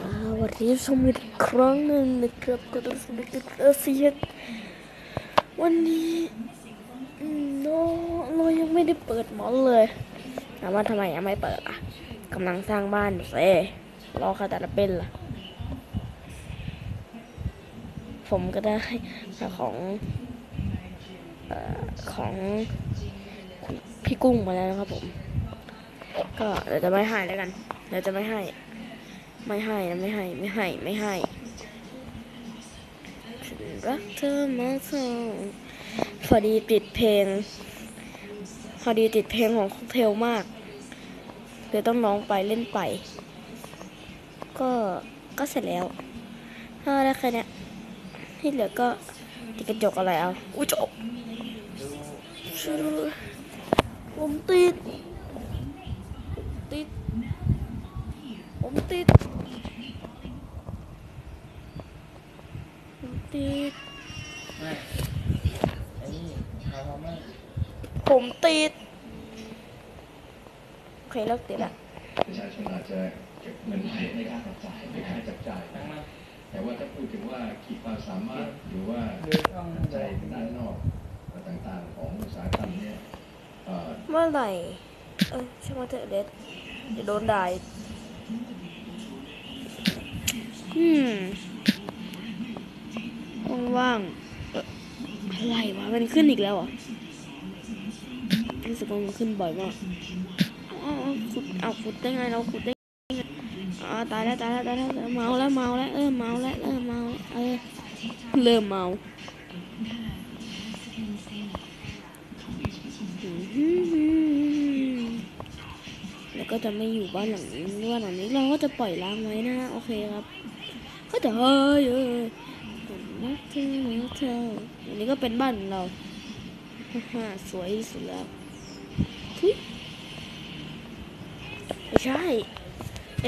สวัสดีชมอีกครั้งหนึ่งนะครับก็ต้องสวัสดีครับเซียนวันนี้อืมเราเรายังไม่ได้เปิดหมอนเลยถามว่าทำไมยังไม่เปิดอะกำลังสร้างบ้านอยู่เซ่รอคาตาลเป็นล่ะ ผมก็ได้ของอของพี่กุ้งมาแล้วนะครับผม ก็เดี๋ยวจะไม่ให้แล้วกันเดี๋ยวจะไม่ให้ ไม่ให้นะไม่ให้ไม่ให้ไม่ให้ฉันรักเธอมากเธอพอดีติดเพลง พอดีติดเพลงของค็อกเทลมากเดี๋ยวต้องร้องไปเล่นไป ก็ก็เสร็จแล้วถ้าได้แค่เนี้ยที่เหลือก็ติดกระจกอะไรเอาอุ้ยจบช่วยด้วยผมติดติด ผมติด ผมติด ไม่ไอ้นี่หมายความว่าผมติด โอเคเลิกติดละประชาชนอาจจะเก็บเงินไว้ในการจับจ่ายในการจับจ่ายตั้งมาแต่ว่าถ้าพูดถึงว่าขีดความสามารถหรือว่าดูต้องปัจจัยด้านนอกต่างๆของอุตสาหกรรมเนี่ยเอ่อเมื่อไหร่ เออช่างมันเถอะเด็ดเดี๋ยวโดนด่าอีกอืม ว่างๆอะไรวะมันขึ้นอีกแล้วอะรู้สึกว่ามันขึ้นบ่อยมากเอาเอาเอาขุดเอาขุดได้ไงเราขุดได้ไงอ๋อตายแล้วตายแล้วตายแล้วเมาแล้วเมาแล้วเออเมาแล้วเออเมาเออเริ่มเมาแล้วก็จะไม่อยู่บ้านหลังนี้บ้านหลังนี้เราก็จะปล่อยล้างไว้นะโอเคครับ ก็จะเฮ้ย เอ้ยผมรักเธอรักเธออันนี้ก็เป็นบ้านของเราฮ่าสวยที่สุดแล้วทุยไม่ใช่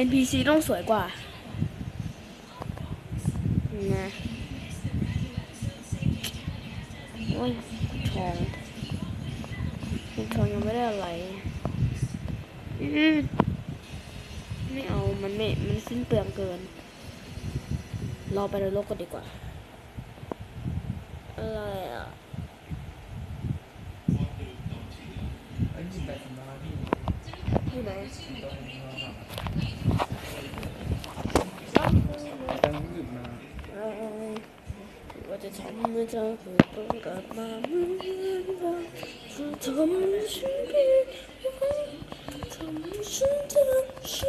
NPC ต้องสวยกว่านะโอ้ยทองทองยังไม่ได้อะไรไม่เอา มันไม่ มันสิ้นเปลืองเกิน รอไปในโลกก็ดีกว่าอะไรอะไอ้ยิงไปทำร้ายพี่ที่ไหนตัวนี้เราทำตั้งหยุดมาเอ้ยว่า 불러요. 어제 잠을 자고 뭔가 마음을 그 점심 점심 점심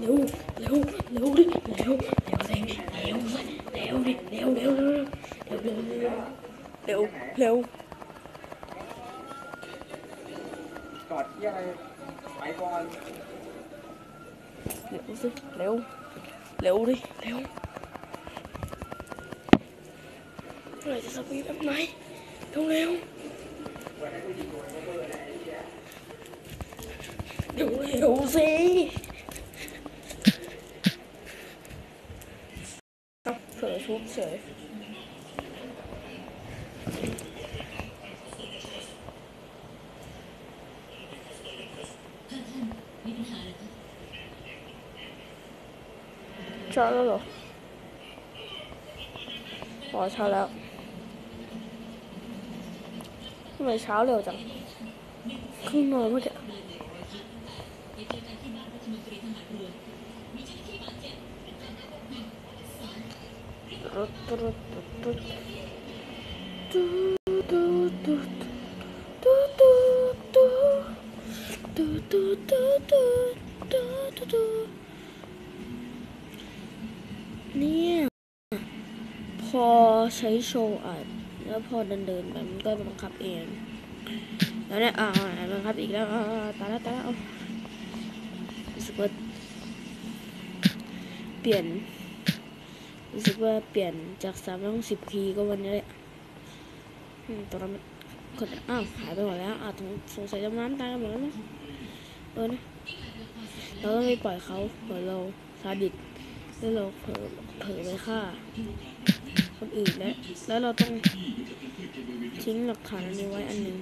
레오 레오 레오리 레오 เร็ว เร็ว กอดที่อะไรไปก่อนเร็วสิ เร็ว เร็วดิ เร็วเมื่อไหร่จะสปีดอัพไหมเร็วเร็วเร็วเร็วสิเอ้าเผลอชุบเฉย เช้าแล้วเหรออ๋อเช้าแล้วทำไมเช้าเร็วจังครึ่งนอน เนี่ย พอใช้โชว์อัดแล้วพอเดินเดินไปมันก็บังคับเอง แล้วเนี่ยอ่ามันคับอีกแล้วตาละตาละเอารู้สึกว่าเปลี่ยนรู้สึกว่าเปลี่ยนจากสามร้อยสิบคีก็วันนี้แหละตัวเราคนอ้าวหายไปหมดแล้วอาจสงสัยจะน้ำตายกันหมดแล้วเออนะเราต้องไปปล่อยเขาเหมือนเราซาดิส แล้วเราเผยเผลไปฆ่าคนอื่นและแล้วเราต้องทิ้งหลักฐานนนี้ไว้อันหนึ่ง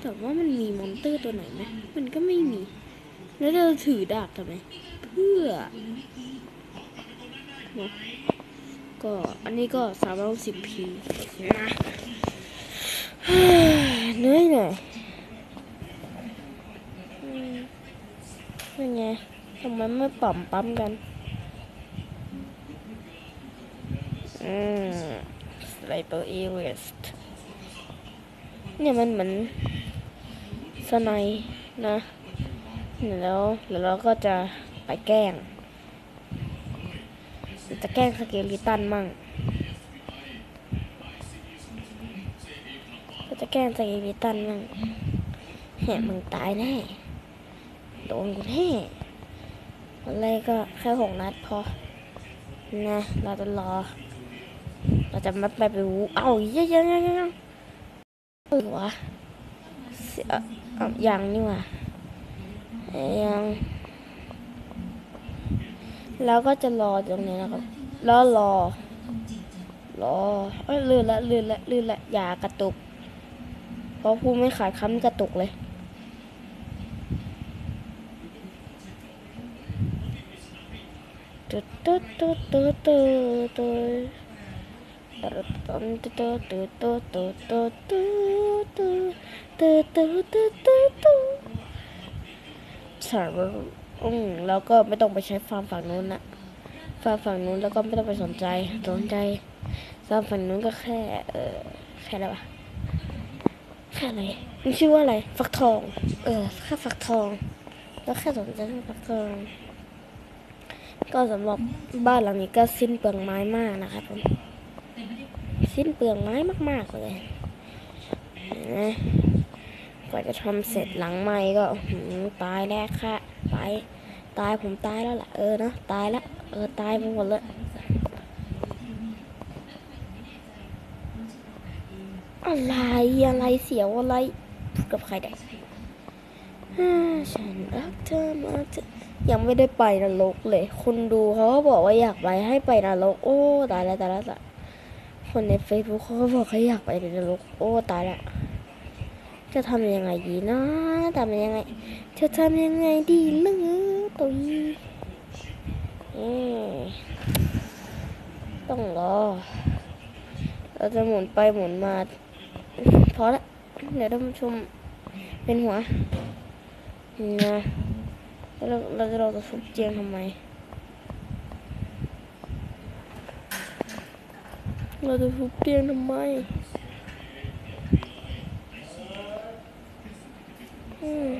แต่ว่ามันมีมอนเตอร์ตัวไหนไหมมันก็ไม่มี แล้วเราถือดาบทำไม เพื่อ ก็อันนี้ก็สามร้อยสิบพีนะเหนื่อยหน่อยอืมยังไงทำไมไม่ปั๊มปั๊มกันอืมไลเปอร์เอเวสต์เนี่ยมันเหมือนสไนด์นะแล้วแล้วเราก็จะไปแกล้ง จะแกล้งสเกลิตันมั่งก็จะแกล้งสเกลิตันมั่งแหมมึงตายแน่โดนกูแน่อะไรก็แค่หกนัดพอ นะ เราจะรอ เราจะไม่ไปไปวูเอ้าเยังยังยังยังเออวะเสียเอายังนี่หว่ายัง แล้วก็จะรอตรงนี้นะครับแล้วรอ รอเอ้ยลื่นละลื่นละลื่นละอย่ากระตุก เพราะผู้ไม่ขายคำกระตุกเลยตุ๊ดตุ๊ดตุ๊ดตุ๊ดตุ๊ดตุ๊ดตุ๊ดตุ๊ดตุ๊ดตุ๊ดตุ๊ดตุ๊ดตุ๊ดตุ๊ดตุ๊ดตุ๊ดตุ๊ดตุ๊ดตุ๊ดสาร อืมแล้วก็ไม่ต้องไปใช้ฟาร์มฝั่งนู้นนะฟาร์มฝั่งนู้นแล้วก็ไม่ต้องไปสนใจ สนใจฟาร์มฝั่งนู้นก็แค่ เออแค่อะไรวะแค่อะไรมันชื่อว่าอะไร ฟักทอง เออแค่ฟักทอง แล้วแค่สนใจแค่ฟักทอง ก็สำหรับบ้านหลังนี้ก็สิ้นเปลืองไม้มากนะครับผมสิ้นเปลืองไม้มาก ๆเลยนะ กว่าจะทำเสร็จหลังไม้ก็หือตายแล้วค่ะตายตายผมตายแล้วล่ะเออนะตายแล้วเออตายไปหมดเลยอะไรอะไรเสียวอะไรกับใครได้ฮ่าฉันรักเธอมากเธอยังไม่ได้ไปนรกเลย คนดูเขาก็บอกว่าอยากไปให้ไปนรก โอ้ ตายแล้วตายแล้วคนในเฟซบุ๊กเขาก็บอกเขาอยากไปนรก โอ้ ตายแล้ว จะทำยังไงดีนะทำยังไง จะทำยังไงดีเลือตุยต้องรอ เราจะหมุนไปหมุนมาพอละเดี๋ยวท่านผู้ชมเป็นหัวนะแล้วเราเราจะเราจะทุบเจียงทำไม เราจะทุบเตียงทำไมอืม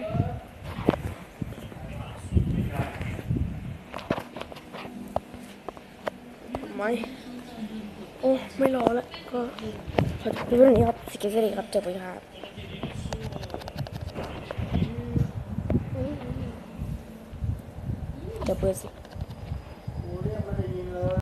ไหมโอ้ไม่รอแล้วก็ขอจบคลิปเรื่องนี้ครับสกิลสวัสดีครับจบไปครับจะเปิดสิ